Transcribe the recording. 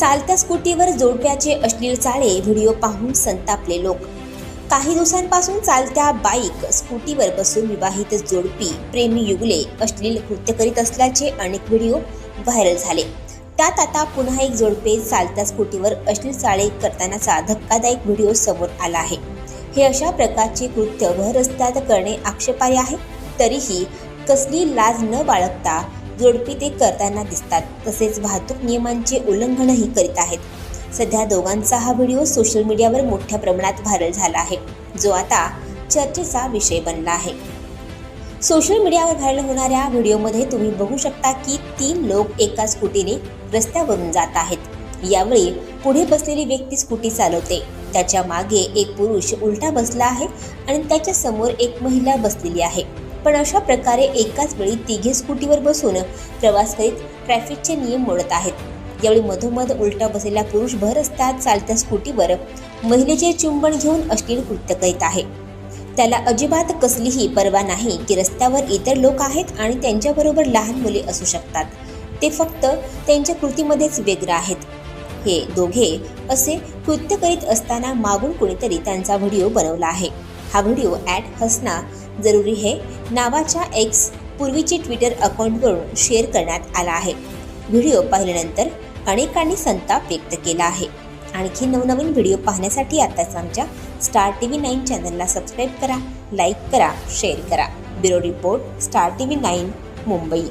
चालत्या स्कूटीवर जोडप्याचे अश्लील चाळे व्हिडिओ पाहून संतापले लोक. काही दिवसांपासून चालत्या बाईक स्कूटीवर बसून विवाहित जोडपी प्रेमी युगले अश्लील कृत्य करीत असल्याचे अनेक व्हिडिओ व्हायरल झाले. त्यात आता पुन्हा एक जोडपे चालत्या स्कूटीवर अश्लील चाळे करतानाचा धक्कादायक व्हिडिओ समोर आला आहे. हे अशा प्रकारचे कृत्य भर रस्त्यात करणे आक्षेपार्ह आहे? तरीही कसली लाज न बाळगता जोडपी ते करताना दिसतात. तसेच वाहतूक नियमांचे उल्लंघनही करीत आहेत. सध्या दोघांचा हा व्हिडिओ सोशल मीडियावर मोठ्या प्रमाणात व्हायरल झाला आहे. जो आता चर्चेचा विषय बनला आहे. सोशल मीडियावर व्हायरल होणाऱ्या व्हिडिओमध्ये तुम्ही बघू शकता की तीन लोक एका स्कूटीने रस्त्यावरून जात आहेत. यावेळी पुढे बसलेली व्यक्ती स्कूटी चालवते. त्याच्यामागे एक पुरुष उलटा बसला आहे आणि त्याच्यासमोर एक महिला बसलेली आहे. पण अशा प्रकारे एकाच वेळी तिघे स्कूटीवर बसून प्रवास करीत ट्रॅफिकचे नियम मोडत आहेत. यावेळी मधोमध उलटा बसलेला पुरुष भर असतात चालत्या स्कूटीवर महिलेचे चुंबन घेऊन अश्लील कृत्य करीत आहे. त्याला अजिबात कसलीही पर्वा नाही की रस्त्यावर इतर लोक आहेत आणि त्यांच्याबरोबर लहान मुले असू शकतात. ते फक्त त्यांच्या कृतीमध्येच वेगळं आहेत. हे दोघे असे कृत्य करीत असताना मागून कुणीतरी त्यांचा व्हिडिओ बनवला आहे. हा व्हिडिओ ॲट हसना जरुरी है नावाच्या एक्स पूर्वीचे ट्विटर अकाउंटवरून शेअर करण्यात आला आहे. व्हिडिओ पाहिल्यानंतर अनेकांनी संताप व्यक्त केला आहे. आणखी नवनवीन व्हिडिओ पाहण्यासाठी आताच आमच्या स्टार टी व्ही नाईन चॅनलला सबस्क्राईब करा लाईक करा शेअर करा. Bureau report star T V nine Mumbai.